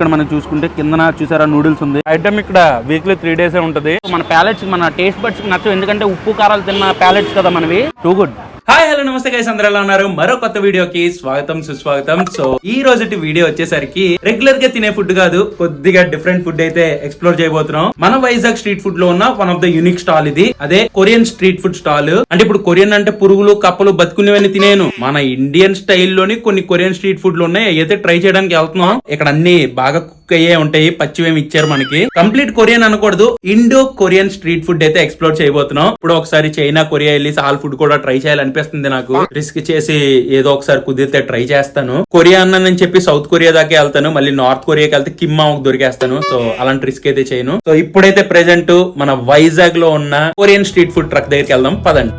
ఇక్కడ మనం చూసుకుంటే కిందన చూసారా నూడిల్స్ ఉంది. ఐటమ్ ఇక్కడ వీక్లీ త్రీ డేస్ ఉంటది. మన ప్యాలెట్స్ మన టేస్ట్ బడ్స్ నచ్చవు. ఎందుకంటే ఉప్పు కారాలు తిన్న ప్యాలెట్స్ కదా మనవి. Too good. Hi hello namaste guys అందరూ ఎలా ఉన్నారు? మరో కొత్త వీడియోకి స్వాగతం సుస్వాగతం. సో ఈ రోజుటి వీడియో వచ్చేసరికి రెగ్యులర్గా తినే ఫుడ్ కాదు కొద్దిగా డిఫరెంట్ ఫుడ్ అయితే ఎక్స్ప్లోర్ చేయబోతున్నాం. మన వైజాగ్ స్ట్రీట్ ఫుడ్లో ఉన్న one of the unique stall ఇది. అదే కొరియన్ స్ట్రీట్ ఫుడ్ స్టాల్ అంటే ఇప్పుడు కొరియన్ అంటే పురుగులు కప్పలు బతుకునేవన్నీ తినేను. మన ఇండియన్ స్టైల్లోని కొన్ని కొరియన్ స్ట్రీట్ ఫుడ్లో ఉన్నాయి అయితే ట్రై చేయడానికి వెళ్తున్నాం. ఇక్కడ అన్ని బాగా కుక్ అయ్యే ఉంటాయి పచ్చివేమి ఇచ్చారు మనకి. కంప్లీట్ కొరియన్ అనకూడదు. ఇండో కొరియన్ స్ట్రీట్ ఫుడ్ అయితే ఎక్స్ప్లోర్ చేయబోతున్నాం. ఇప్పుడు ఒకసారి చైనా కొరియా వెళ్ళి సాల్ ఫుడ్ కూడా ట్రై చేయాలనిపిస్తుంది నాకు. రిస్క్ చేసి ఏదో ఒకసారి కుదిరితే ట్రై చేస్తాను. కొరియా అన్నానని చెప్పి సౌత్ కొరియా దాకా వెళ్తాను. మళ్ళీ నార్త్ కొరియాకి వెళ్తే కిమ్మా దొరికేస్తాను. సో అలాంటి రిస్క్ అయితే చేయను. సో ఇప్పుడైతే ప్రెసెంట్ మన వైజాగ్లో ఉన్న కొరియన్ స్ట్రీట్ ఫుడ్ ట్రక్ దగ్గరికి వెళ్దాం. పదండి.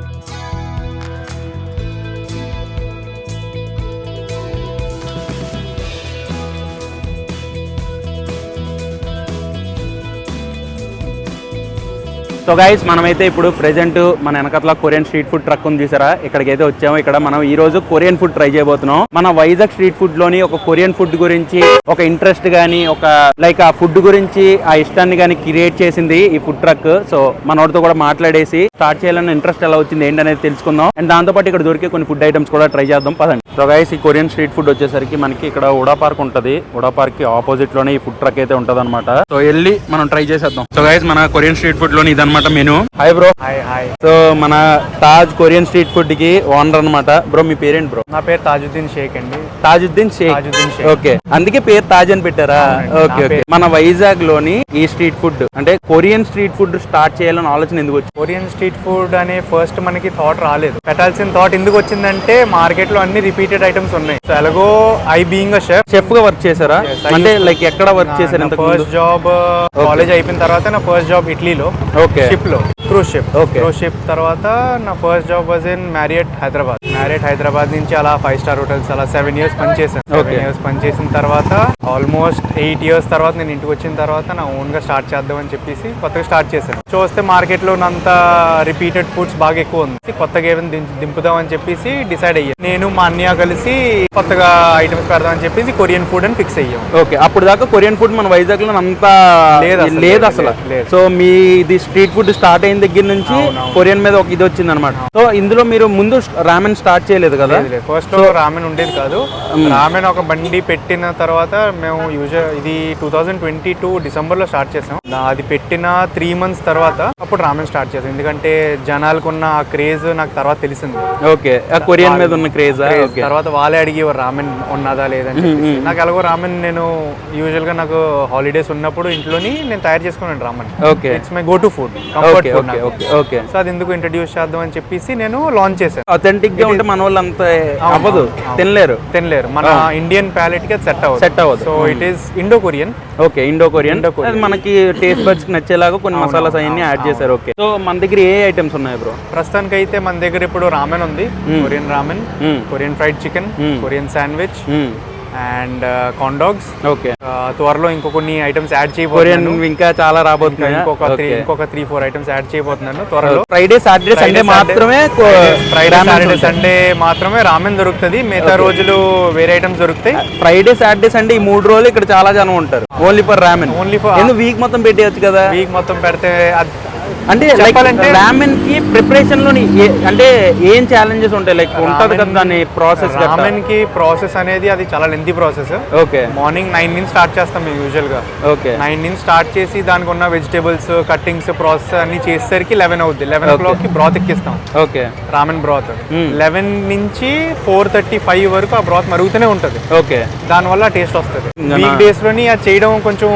సో గైస్ మనమైతే ఇప్పుడు ప్రెజెంట్ మన వెనకట్ల కొరియన్ స్ట్రీట్ ఫుడ్ ట్రక్ ఉంది చూసారా? ఇక్కడికైతే వచ్చాము. ఇక్కడ మనం ఈ రోజు కొరియన్ ఫుడ్ ట్రై చేయబోతున్నాం. మన వైజాగ్ స్ట్రీట్ ఫుడ్లోని ఒక కొరియన్ ఫుడ్ గురించి ఒక ఇంట్రెస్ట్ గానీ ఒక లైక్ ఆ ఫుడ్ గురించి ఆ ఇష్టాన్ని గానీ క్రియేట్ చేసింది ఈ ఫుడ్ ట్రక్ సో మనోడితో కూడా మాట్లాడేసి స్టార్ట్ చేయాలన్న ఇంట్రెస్ట్ ఎలా వచ్చింది ఏంటనేది తెలుసుకుందాం. అండ్ దాంతో పాటు ఇక్కడ దొరికే కొన్ని ఫుడ్ ఐటమ్స్ కూడా ట్రై చేద్దాం. పదండి. సో గైస్ ఈ కొరియన్ స్ట్రీట్ ఫుడ్ వచ్చేసరికి మనకి ఇక్కడ ఉడా పార్క్ ఉంటది. ఉడా పార్క్కి ఆపోజిట్లోనే ఈ ఫుడ్ ట్రక్ అయితే ఉంటుంది అనమాట సో వెళ్ళి మనం ట్రై చేసేద్దాం. సో గైస్ మన కొరియన్ స్ట్రీట్ ఫుడ్లోని ఇదన్నమాట. Menu. Hi bro hi hi so మన తాజ్ కొరియన్ స్ట్రీట్ ఫుడ్కి ఓనర్ అన్నమాట. బ్రో మీ పేరేంటి బ్రో నా పేరు తాజుద్దీన్ షేక్ అండి. తాజుద్దీన్ షేక్ తాజుద్దీన్ షేక్. ఓకే అందుకే పేరు తాజ్ అని పెట్టారా? Okay okay. మన వైజాగ్లోని ఈ స్ట్రీట్ ఫుడ్ అంటే కొరియన్ స్ట్రీట్ ఫుడ్ స్టార్ట్ చేయాలని ఆలోచన ఎందుకు వచ్చింది? కొరియన్ స్ట్రీట్ ఫుడ్ అనే ఫస్ట్ మనకి థాట్ రాలేదు. పెట్టాల్సిన థాట్ ఎందుకు వచ్చిందంటే మార్కెట్లో అన్ని రిపీటెడ్ ఐటమ్స్ ఉన్నాయి. సో ఎలాగో ఐ బీయింగ్ షెఫ్ చెఫ్గా వర్క్ చేశారా? అంటే లైక్ ఎక్కడ వర్క్ చేశారు ఫస్ట్ జాబ్ కాలేజ్ అయిపోయిన తర్వాత నా ఫస్ట్ జాబ్ ఇటలీలో ఓకే షిప్లో cruise ship Okay. Cruise ship తర్వాత నా first job was in Marriott Hyderabad Marriott Hyderabad నుంచి అలా ఫైవ్ స్టార్ హోటల్స్ అలా సెవెన్ ఇయర్స్ పనిచేసాను సెవెన్. ఇయర్స్ పనిచేసిన తర్వాత ఆల్మోస్ట్ ఎయిట్ ఇయర్స్ తర్వాత నేను ఇంటికి వచ్చిన తర్వాత నా ఓన్గా స్టార్ట్ చేద్దామని చెప్పేసి కొత్తగా స్టార్ట్ చేశాను. చూస్తే మార్కెట్లో ఉన్నంత రిపీటెడ్ ఫుడ్స్ బాగా ఎక్కువ ఉంది. కొత్తగా ఏమైనా దింపుదామని చెప్పేసి డిసైడ్ అయ్యాను నేను మా అన్నయ్య కలిసి కొత్తగా ఐటమ్స్ పెడదామని చెప్పేసి కొరియన్ ఫుడ్ అని ఫిక్స్ అయ్యాం. ఓకే అప్పుడు దాకా కొరియన్ ఫుడ్ మన వైజాగ్లో అంత లేదు అసలు, లేదు అసలు. సో మీ ఇది స్ట్రీట్ ఫుడ్ స్టార్ట్ దగ్గర నుంచి. కొరియన్ మీద ఒక ఇది వచ్చింది అనమాట సో ఇందులో మీరు ముందు రామెన్ స్టార్ట్ చేయలేదు కదా? ఫస్ట్ రామెన్ ఉండేది కాదు. రామెన్ ఒక బండి పెట్టిన తర్వాత మేము యూజువల్ ఇది టూ థౌజండ్ ట్వంటీ టూ డిసెంబర్లో స్టార్ట్ చేసాం. అది పెట్టిన త్రీ మంత్స్ తర్వాత అప్పుడు రామెన్ స్టార్ట్ చేసాం. ఎందుకంటే జనాలకు ఉన్న ఆ క్రేజ్ నాకు తర్వాత తెలిసింది. ఓకే. ఆ కొరియన్ మీద ఉన్న క్రేజ్? తర్వాత వాళ్ళే అడిగేవారు రామెన్ ఉన్నదా లేదని. నాకు ఎలాగో రామెన్ నేను యూజువల్గా నాకు హాలిడేస్ ఉన్నప్పుడు ఇంట్లోని నేను తయారు చేసుకున్నాను ramen. Okay. It's my go to food comfort okay okay so అది ఎందుకు ఇంట్రడ్యూస్ చేద్దాం అని చెప్పేసి నేను లాంచ్ చేశాను. అథెంటిక్గా ఉంటే మన వాళ్ళు అంత అవ్వదు. తినలేరు. తినలేరు. మన ఇండియన్ ప్యాలెట్కి సెట్ అవ్వదు. Set అవ్వదు. So it is Indo Korean okay Indo Korean మనకి టేస్ట్ బడ్స్కి నచ్చేలాగా కొన్ని మసాలాస్ అవన్నీ యాడ్ చేశారు. ఓకే సో మన దగ్గర ఏ ఐటమ్స్ ఉన్నాయి బ్రో ప్రస్తుతానికి అయితే మన దగ్గర ఇప్పుడు రామెన్ ఉంది. Korean ramen Korean fried chicken Hmm. Korean sandwich and corn dogs okay. త్వరలో ఇంకో కొన్ని ఐటమ్స్ యాడ్ చేయబోతున్నాను. ఇంకా చాలా రాబోతున్నాయి ఇంకొక త్రీ ఇంకొక త్రీ ఫోర్ ఐటమ్స్ యాడ్ చేయబోతున్నాను. త్వరలో ఫ్రైడే సాటర్డే సండే మాత్రమే ఫ్రైడే సాటర్డే సండే మాత్రమే రామెన్ దొరుకుతుంది. మిగతా రోజులు వేరే ఐటమ్స్ దొరుకుతాయి. ఫ్రైడే సాటర్డే సండే ఈ మూడు రోజులు ఇక్కడ చాలా జనం ఉంటారు. Only for ramen only for week మొత్తం పెట్టేయచ్చు కదా? వీక్ మొత్తం పెడితే అంటే రామెన్కి ప్రిపరేషన్లోని అంటే ఏం ఛాలెంజెస్ ఉంటాయి? లైక్ ఉంటది కదా దాని ప్రాసెస్ రామెన్కి ప్రాసెస్ అనేది అది చాలా lengthy process okay. Morning nine నుంచి స్టార్ట్ చేస్తాం మేము యూజువల్గా ఓకే. నైన్ నుంచి స్టార్ట్ చేసి దానికి ఉన్న వెజిటేబుల్స్ కట్టింగ్స్ ప్రాసెస్ అన్ని చేసేసరికి లెవెన్ అవుద్ది. లెవెన్ ఓ క్లాక్కి బ్రాత్ ఎక్కిస్తాం. ఓకే. Ramen broth. లెవెన్ నుంచి ఫోర్ థర్టీ ఫైవ్ వరకు ఆ బ్రాత్ మరుగుతూనే ఉంటుంది. ఓకే. దానివల్ల టేస్ట్ వస్తుంది. వీక్ డేస్లోని అది చేయడం కొంచెం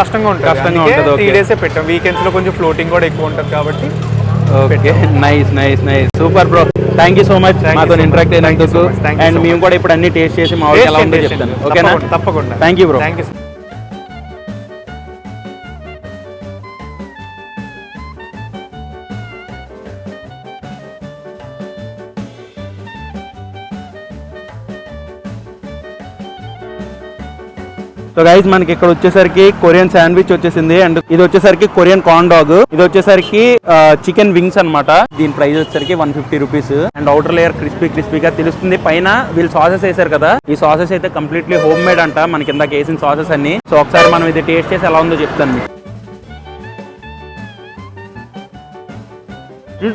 కష్టంగా ఉంటుంది. కష్టంగా ఉంటుంది, త్రీ. డేస్ పెట్టాం. వీకెండ్స్లో కొంచెం ఫ్లోటింగ్ కూడా ఎక్కువ ఉంటుంది కాబట్టి okay nice nice nice super bro thank you so much మాతో. ఇంటరాక్ట్ అయినందుకు. అండ్ మేము కూడా ఇప్పుడు అన్ని టేస్ట్ చేసి మా వాళ్ళకి ఎలా ఉందో చెప్తాను. ఓకేనా తప్పకుండా, తప్పకుండా. Thank you bro thank you so guys మనకి ఇక్కడ వచ్చేసరికి కొరియన్ శాండ్విచ్ వచ్చేసింది. అండ్ ఇది వచ్చేసరికి కొరియన్ కార్న్ డాగ్. ఇది వచ్చేసరికి చికెన్ వింగ్స్ అన్నమాట. దీని ప్రైస్ వచ్చేసరికి one fifty rupees. And outer layer crispy క్రిస్పీగా తెలుస్తుంది. పైన వీళ్ళు సాసెస్ వేసారు కదా. ఈ సాసెస్ అయితే కంప్లీట్లీ హోమ్ మేడ్ అంట. మనకి ఇందాక వేసిన సాసెస్ అన్ని. సో ఒకసారి మనం ఇది టేస్ట్ చేసి ఎలా ఉందో చెప్తాను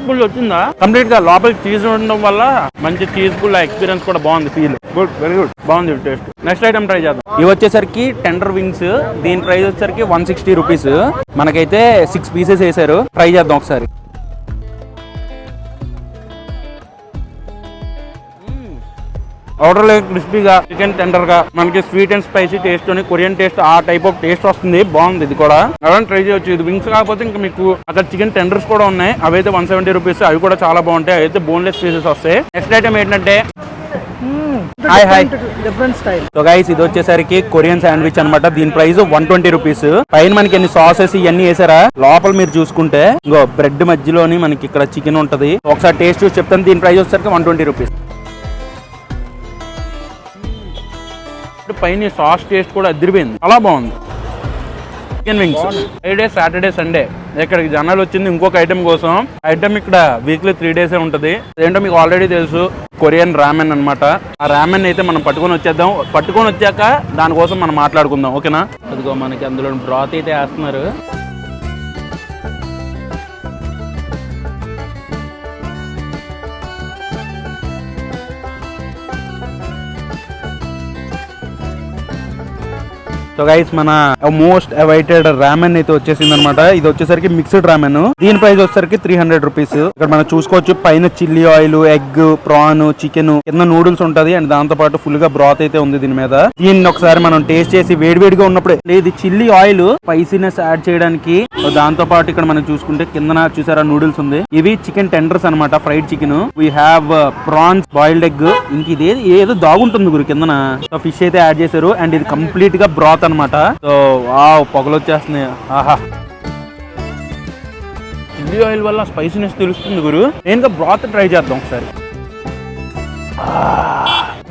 పుల్ వచ్చిందా? కంప్లీట్గా లోపల చీజ్ ఉండడం వల్ల మంచి చీజ్ పుల్ ఎక్స్పీరియన్స్ కూడా బాగుంది ఫీల్ గుడ్ వెరీ గుడ్ బాగుంది టేస్ట్ నెక్స్ట్ ఐటమ్ ట్రై చేద్దాం. ఇవి వచ్చేసరికి టెండర్ వింగ్స్ దీని ప్రైస్ వచ్చేసరికి వన్ సిక్స్టీ రూపీస్ మనకైతే సిక్స్ పీసెస్ వేసారు ట్రై చేద్దాం ఒకసారి. అవుటర్ లేక్ క్రిస్పీగా చికెన్ టెండర్గా మనకి స్వీట్ అండ్ స్పైసీ టేస్ట్ అని కొరియన్ టేస్ట్ ఆ టైప్ ఆఫ్ టేస్ట్ వస్తుంది. బాగుంది ఇది కూడా. ఎవరైనా ట్రై చేయొచ్చు. ఇది వింగ్స్ కాకపోతే ఇంకా మీకు అక్కడ చికెన్ టెండర్స్ కూడా ఉన్నాయి. అవి అయితే వన్ సెవెంటీ రూపీస్ అవి కూడా చాలా బాగుంటాయి. అవి అయితే బోన్లెస్ పీసెస్ వస్తాయి. నెక్స్ట్ ఐటమ్ ఏంటంటే hi hi different style so guys ఇది వచ్చేసరికి కొరియన్ శాండ్విచ్ అన్నమాట. దీని ప్రైస్ వన్ ట్వంటీ రూపీస్ పైన మనకి ఎన్ని సాసెస్ ఇవన్నీ వేసారా? లోపల మీరు చూసుకుంటే ఇంకో బ్రెడ్ మధ్యలోని మనకి ఇక్కడ చికెన్ ఉంటది. ఒకసారి టేస్ట్ చూసి చెప్తాను. దీని ప్రైస్ వచ్చేసరికి వన్ ట్వంటీ రూపీస్ పైన సాస్ టేస్ట్ కూడా అదిరిపోయింది. చాలా బాగుంది. Chicken wings Friday Saturday Sunday ఇక్కడికి జనాలు వచ్చింది ఇంకొక ఐటమ్ కోసం. ఐటమ్ ఇక్కడ వీక్లీ త్రీ డేసే ఉంటది. ఏంటో మీకు ఆల్రెడీ తెలుసు. కొరియన్ రామెన్ అన్నమాట. ఆ రామెన్ అయితే మనం పట్టుకొని వచ్చేద్దాం. పట్టుకొని వచ్చాక దానికోసం మనం మాట్లాడుకుందాం. ఓకేనా అదిగో మనకి అందులో బ్రాత్ అయితే వేస్తున్నారు. సో గైస్ మన మోస్ట్ అవైటెడ్ రామెన్ అయితే వచ్చేసింది అనమాట ఇది వచ్చేసరికి మిక్స్డ్ రామెన్ దీని ప్రైస్ వచ్చేసరికి త్రీ హండ్రెడ్ రూపీస్ ఇక్కడ మనం చూసుకోవచ్చు పైన chilli oil egg prawn chicken కింద నూడిల్స్ ఉంటది. అండ్ దాంతో పాటు ఫుల్గా బ్రాత్ అయితే ఉంది దీని మీద. దీన్ని ఒకసారి మనం టేస్ట్ చేసి వేడివేడిగా ఉన్నప్పుడే. ఇది చిల్లీ ఆయిల్ స్పైసీనెస్ యాడ్ చేయడానికి. దాంతో పాటు ఇక్కడ మనం చూసుకుంటే కిందన చూసారా నూడిల్స్ ఉంది. ఇవి చికెన్ టెండర్స్ అన్నమాట fried chicken we have prawns boiled egg ఇంక ఇది ఏదో దాగుంటుంది గురు కిందన. ఫిష్ అయితే యాడ్ చేశారు. అండ్ ఇది కంప్లీట్గా బ్రాత్ అన్నమాట. సో వావ్ పొగలు వచ్చేస్తున్నాయి. ఆహా. చిల్లీ ఆయిల్ వల్ల స్పైసీనెస్ తెలుస్తుంది గురు. నేను బ్రాత్ ట్రై చేద్దాం ఒకసారి.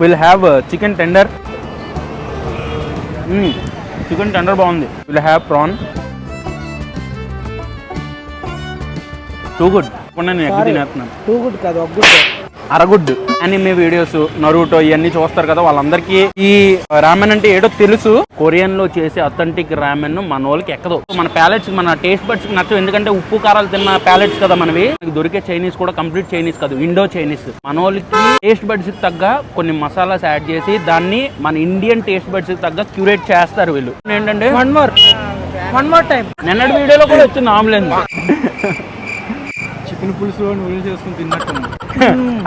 Will have chicken tender chicken tender బాగుంది. Will have prawn too good ఇప్పుడు నేను ఎగ్ తినేస్తున్నాను. టూ గుడ్ కాదు ఒక గుడ్ అరగుడ్ అనిమే వీడియోస్ నరూటో ఇవన్నీ చూస్తారు కదా వాళ్ళందరికీ. ఈ రామెన్ అంటే ఏడో తెలుసు. కొరియన్లో చేసే అథెంటిక్ రామెన్ మన వాళ్ళకి ఎక్కదు. మన ప్యాలెట్స్ మన టేస్ట్ బడ్స్ నచ్చవు. ఎందుకంటే ఉప్పు కారాలు తిన్న ప్యాలెట్స్ కదా మనవి. దొరికే చైనీస్ కూడా కంప్లీట్ చైనీస్ కాదు. ఇండో చైనీస్ మన వాళ్ళకి టేస్ట్ బడ్స్ తగ్గ కొన్ని మసాలాస్ యాడ్ చేసి దాన్ని మన ఇండియన్ టేస్ట్ బడ్స్ తగ్గ క్యూరేట్ చేస్తారు వీళ్ళు. ఏంటంటే one more one more time నిన్నటి వీడియోలో కూడా వచ్చింది ఆమ్లెన్స్ చికెన్ పులుసులో నూడిల్స్ చేసుకుని తిన్నట్టు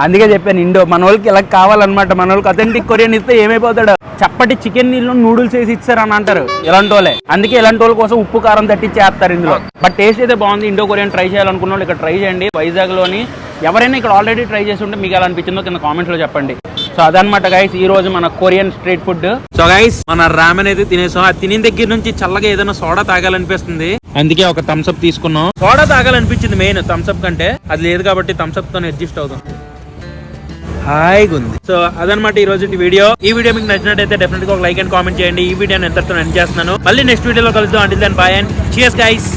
అందుకే చెప్పాను ఇండో మన వాళ్ళకి ఇలా కావాలన్నమాట మన వాళ్ళకి అథెంటిక్ కొరియన్ ఇస్తే ఏమైపోతాడు? చప్పటి చికెన్ నీళ్ళు నూడిల్స్ వేసి ఇచ్చారని అంటారు ఇలాంటి వాళ్ళే. అందుకే ఇలాంటి వాళ్ళ కోసం ఉప్పు కారం తట్టించేస్తారు ఇందులో. బట్ టేస్ట్ అయితే బాగుంది ఇండో కొరియన్ ట్రై చేయాలనుకున్న వాళ్ళు ఇక్కడ ట్రై చేయండి. వైజాగ్లోని ఎవరైనా ఇక్కడ ఆల్రెడీ ట్రై చేసి ఉంటే మీకు ఎలా అనిపించిందో కింద కామెంట్స్లో చెప్పండి. సో అదనమాట గైస్ ఈ రోజు మన Korean street food. So guys మన రామెన్ అయితే తినేసాం. అది తినే దగ్గర నుంచి చల్లగా ఏదైనా సోడా తాగాలనిపిస్తుంది. అందుకే ఒక థమ్స్అప్ తీసుకున్నాం. సోడా తాగాలనిపించింది మెయిన్ థమ్స్అప్ కంటే. అది లేదు కాబట్టి థమ్స్అప్తో అడ్జస్ట్ అవుతాం. హాయిగా ఉంది. సో అదనమాట ఈ రోజు వీడియో ఈ వీడియో మీకు నచ్చినట్టయితే డెఫినెట్గా ఒక లైక్ అండ్ కామెంట్ చేయండి. ఈ వీడియోని ఎంతతో ఎండ్ చేస్తున్నాను. మళ్ళీ నెక్స్ట్ వీడియోలో కలుద్దాం. అంటిల్ దాని బాయ్ అండ్ చియర్స్ గైస్